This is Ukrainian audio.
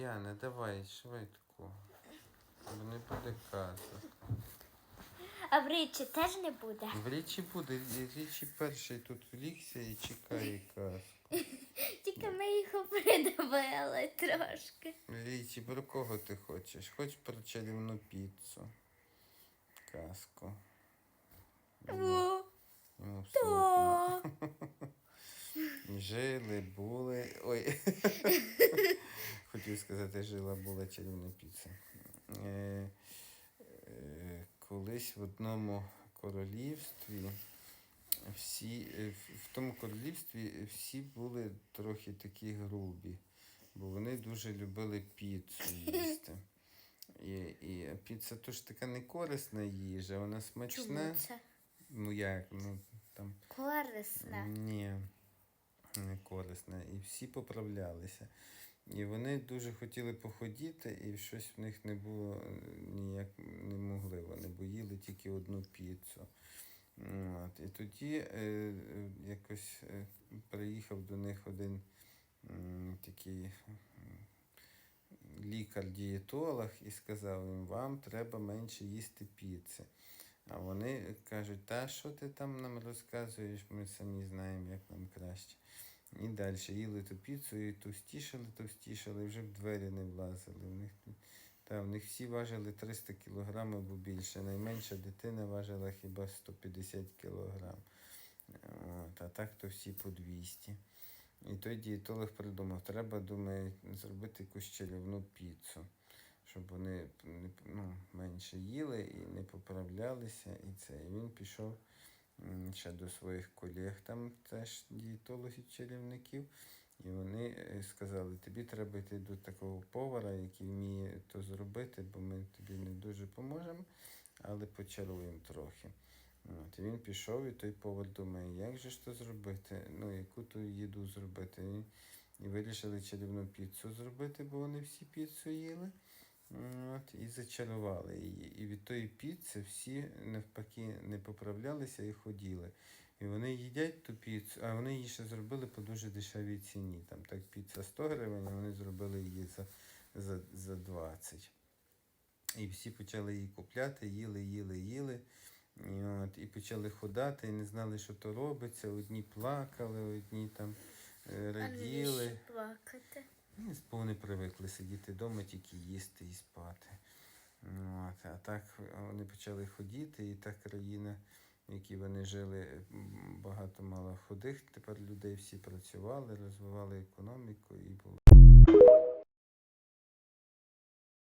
Діана, давай швидко. Бо не буде казок. А в Річі теж не буде. В річі буде, річі перший тут лігся і чекає казку. Тільки ми їх придавили трошки. Річі, про кого ти хочеш? Хоч про чарівну піцу. Казку. Жили, були. Ой. Хотів сказати, жила була чарівна піца. Е, е, колись в одному королівстві всі, е, в- тому королівстві всі були трохи такі грубі, бо вони дуже любили піцу їсти. І, і піца то ж така не корисна їжа, вона смачна. Чому це? Ну як, ну там. Корисна. Ні, не. І всі поправлялися. І вони дуже хотіли походіти, і щось в них не було е, ніяк не могли. Вони бо їли тільки одну піцу. От. І тоді е, е, якось е, приїхав до них один м, такий лікар-дієтолог і сказав їм, вам треба менше їсти піци. А вони кажуть, та що ти там нам розказуєш, ми самі знаємо, як нам краще. І далі їли ту піцу і товстішали, товстішали, і вже в двері не влазили. В них, та, в них всі важили 300 кг або більше. Найменша дитина важила хіба 150 кг. А так то всі по 200. І той дієтолог придумав, треба, думає, зробити якусь чарівну піцу, щоб вони ну, менше їли і не поправлялися. І це. І він пішов ще до своїх колег, там теж дієтологів чарівників. І вони е, сказали, тобі треба йти до такого повара, який вміє то зробити, бо ми тобі не дуже поможемо, але почаруємо трохи. От, і він пішов, і той повар думає, як же ж то зробити, ну, яку ту їду зробити. І вирішили чарівну піцу зробити, бо вони всі піцу їли. От, і зачарували її. І від тої піци всі навпаки не поправлялися і ходіли. І вони їдять ту піцу, а вони її ще зробили по дуже дешевій ціні. Там так піца 100 гривень, а вони зробили її за, за, за 20. І всі почали її купляти, їли, їли, їли. І, от, і почали ходати, і не знали, що то робиться. Одні плакали, одні там е, А раділи. плакати? Ну, вони привикли сидіти вдома, тільки їсти і спати. Ну, От. А так вони почали ходіти, і та країна, в якій вони жили, багато мало ходих. Тепер людей всі працювали, розвивали економіку і було.